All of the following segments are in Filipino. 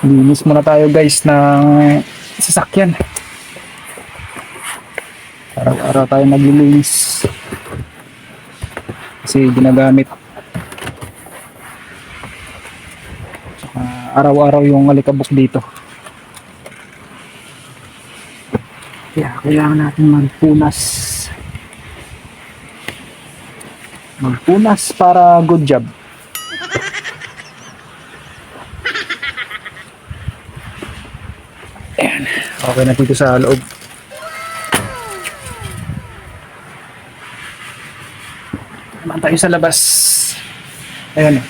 Linis muna tayo guys ng sasakyan. Araw-araw tayo naglilinis. Kasi ginagamit. Araw-araw yung alikabok dito. Kaya kailangan natin magpunas. Magpunas para good job. Okay na dito sa loob. Naman tayo sa labas. Ayan.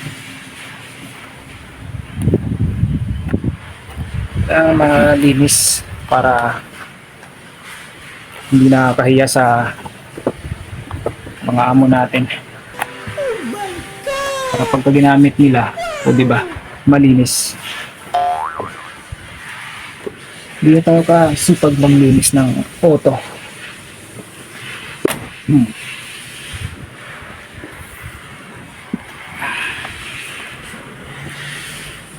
Uh, malinis para hindi nakakahiya sa mga amo natin. Para pagka ginamit nila, o di ba, malinis. Hindi na tayo kasipag maglinis ng auto. Hmm.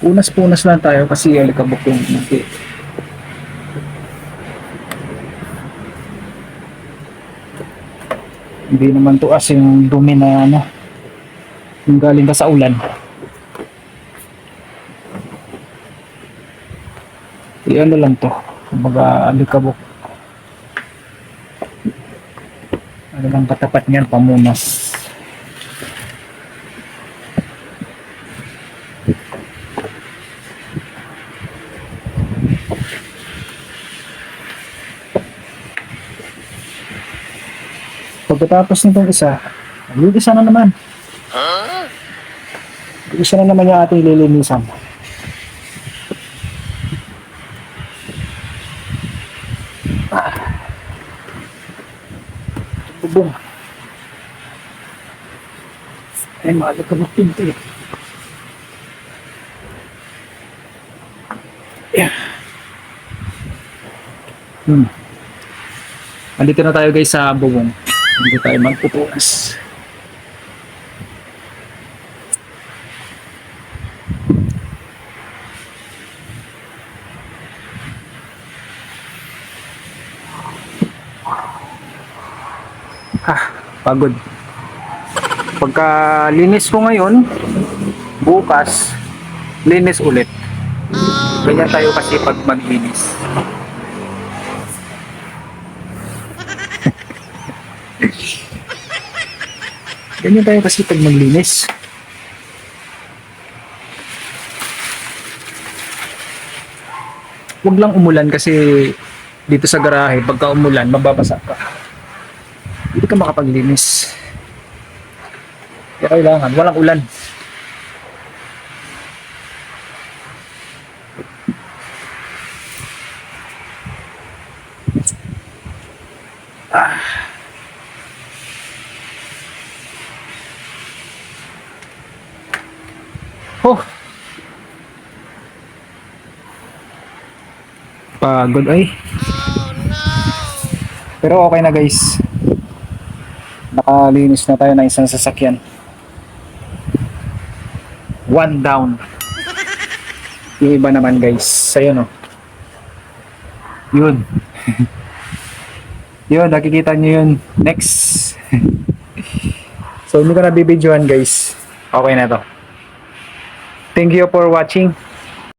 Punas-punas lang tayo kasi alikabok yung natin. Hindi naman to as yung dumi na ano, yung galing ka sa ulan. I ano lang to, kumbaga alikabok. Ano lang katapat niyan, pamunas. Pagkatapos nitong isa, yung isa na naman. Yung isa na naman yung ating lilinisan. Bubong. Ay, mahalo ka magpinto eh. Yeah. Hmm. Andito na tayo guys sa bubong. Hindi tayo magpupunas. Ah, pagod. Pagka linis ko ngayon, bukas, linis ulit. Ganyan tayo kasi pag maglinis. Ganyan tayo kasi pag maglinis. Huwag lang umulan kasi dito sa garahe, pagka umulan, mababasa ka. Hindi ka makapaglinis. Kaya kailangan, walang ulan. Oh. Pagod ay. Pero okay na guys. Nakalinis na tayo ng isang sasakyan. One down. Yung iba naman guys. Sa'yo no. Yun. yun, nakikita nyo yun. Next. so, hindi ko na bibidyohan guys. Okay na to. Thank you for watching.